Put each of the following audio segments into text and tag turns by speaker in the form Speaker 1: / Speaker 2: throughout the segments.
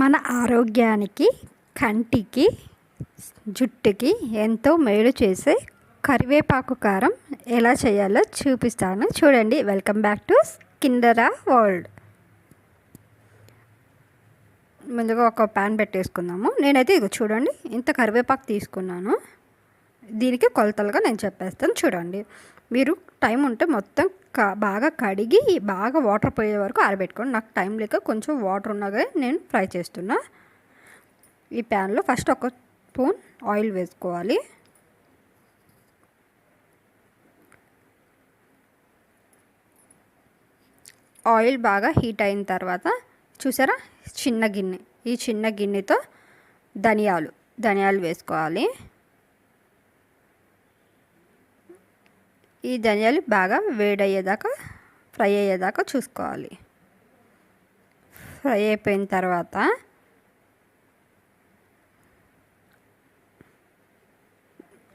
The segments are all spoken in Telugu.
Speaker 1: మన ఆరోగ్యానికి కంటికి జుట్టుకి ఎంతో మేలు చేసే కరివేపాకు కారం ఎలా చేయాలో చూపిస్తాను. చూడండి వెల్కమ్ బ్యాక్ టు కిండరా వరల్డ్ ముందుగా ఒక ప్యాన్ పెట్టేసుకుందాము. నేనైతే ఇది చూడండి ఇంత కరివేపాకు తీసుకున్నాను. దీనికి కొలతలుగా నేను చెప్పేస్తాను. చూడండి మీరు టైం ఉంటే మొత్తం బాగా కడిగి బాగా వాటర్ పోయే వరకు ఆరబెట్టుకోండి. నాకు టైం లేక కొంచెం వాటర్ ఉన్నగా నేను ఫ్రై చేస్తున్నా. ఈ ప్యాన్లో ఫస్ట్ ఒక స్పూన్ ఆయిల్ వేసుకోవాలి. ఆయిల్ బాగా హీట్ అయిన తర్వాత చూసారా? చిన్న గిన్నె. ఈ చిన్న గిన్నెతో ధనియాలు ధనియాలు వేసుకోవాలి. ఈ ధనియాలు బాగా వేడయ్యేదాకా ఫ్రై అయ్యేదాకా చూసుకోవాలి. ఫ్రై అయిపోయిన తర్వాత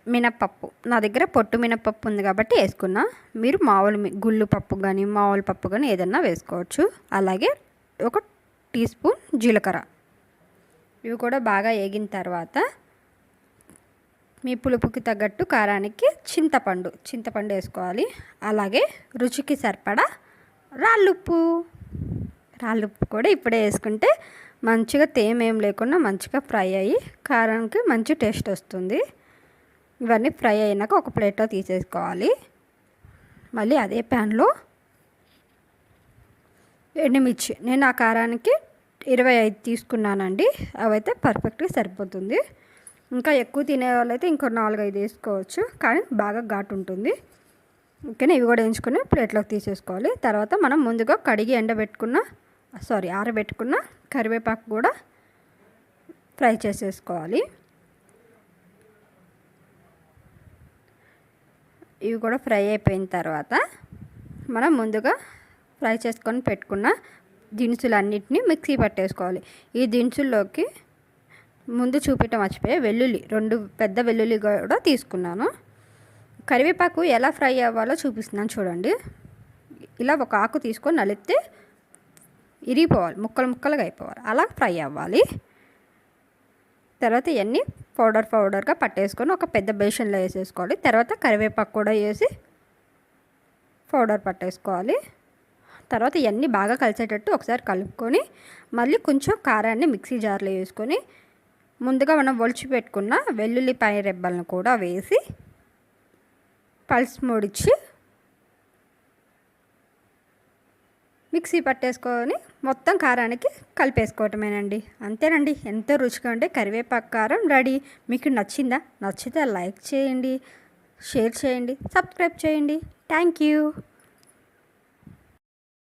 Speaker 1: మినప్పప్పు. నా దగ్గర పొట్టు మినప్పప్పు ఉంది కాబట్టి వేసుకున్నా. మీరు మామూలు గుళ్ళు పప్పు కానీ మామూలు పప్పు కానీ ఏదన్నా వేసుకోవచ్చు. అలాగే ఒక టీ స్పూన్ జీలకర్ర. ఇవి కూడా బాగా వేగిన తర్వాత మీ పులుపుకి తగ్గట్టు కారానికి చింతపండు చింతపండు వేసుకోవాలి. అలాగే రుచికి సరిపడా రాళ్ళుప్పు. రాళ్ళుప్పు కూడా ఇప్పుడే వేసుకుంటే మంచిగా తేమేం లేకుండా మంచిగా ఫ్రై అయ్యి కారానికి మంచి టేస్ట్ వస్తుంది. ఇవన్నీ ఫ్రై అయినాక ఒక ప్లేట్లో తీసేసుకోవాలి. మళ్ళీ అదే ప్యాన్లో ఎండుమిర్చి. నేను ఆ కారానికి ఇరవై ఐదు తీసుకున్నానండి. అవైతే పర్ఫెక్ట్గా సరిపోతుంది. ఇంకా ఎక్కువ తినే వాళ్ళైతే ఇంకో నాలుగైదు వేసుకోవచ్చు. కానీ బాగా ఘాటు ఉంటుంది. ఓకేనా? ఇవి కూడా ఎంచుకుని ప్లేట్లోకి తీసేసుకోవాలి. తర్వాత మనం ముందుగా కడిగి ఎండబెట్టుకున్న సారీ ఆరబెట్టుకున్న కరివేపాకు కూడా ఫ్రై చేసేసుకోవాలి. ఇవి కూడా ఫ్రై అయిపోయిన తర్వాత మనం ముందుగా ఫ్రై చేసుకొని పెట్టుకున్న దినుసులన్నిటిని మిక్సీ పట్టేసుకోవాలి. ఈ దినుసుల్లోకి ముందు చూపించడం మర్చిపోయి. వెల్లుల్లి రెండు పెద్ద వెల్లుల్లి కూడా తీసుకున్నాను. కరివేపాకు ఎలా ఫ్రై అవ్వాలో చూపిస్తున్నాను చూడండి. ఇలా ఒక ఆకు తీసుకొని నలిపితే ఇరిగిపోవాలి ముక్కలు ముక్కలుగా అయిపోవాలి. అలా ఫ్రై అవ్వాలి. తర్వాత ఇవన్నీ పౌడర్ పౌడర్గా పట్టేసుకొని ఒక పెద్ద బేషన్లో వేసేసుకోవాలి. తర్వాత కరివేపాకు కూడా వేసి పౌడర్ పట్టేసుకోవాలి. తర్వాత ఇవన్నీ బాగా కలిసేటట్టు ఒకసారి కలుపుకొని మళ్ళీ కొంచెం కారాన్ని మిక్సీ జార్లో వేసుకొని ముందుగా మనం ఒలిచి పెట్టుకున్న వెల్లుల్లిపాయ రెబ్బలను కూడా వేసి పల్స్ ముడిచి మిక్సీ పట్టేసుకొని మొత్తం కారానికి కలిపేసుకోవటమేనండి. అంతేనండి. ఎంతో రుచిగా ఉంటే కరివేపాకు కారం రెడీ. మీకు నచ్చిందా? నచ్చితే లైక్ చేయండి షేర్ చేయండి సబ్స్క్రైబ్ చేయండి. Thank you.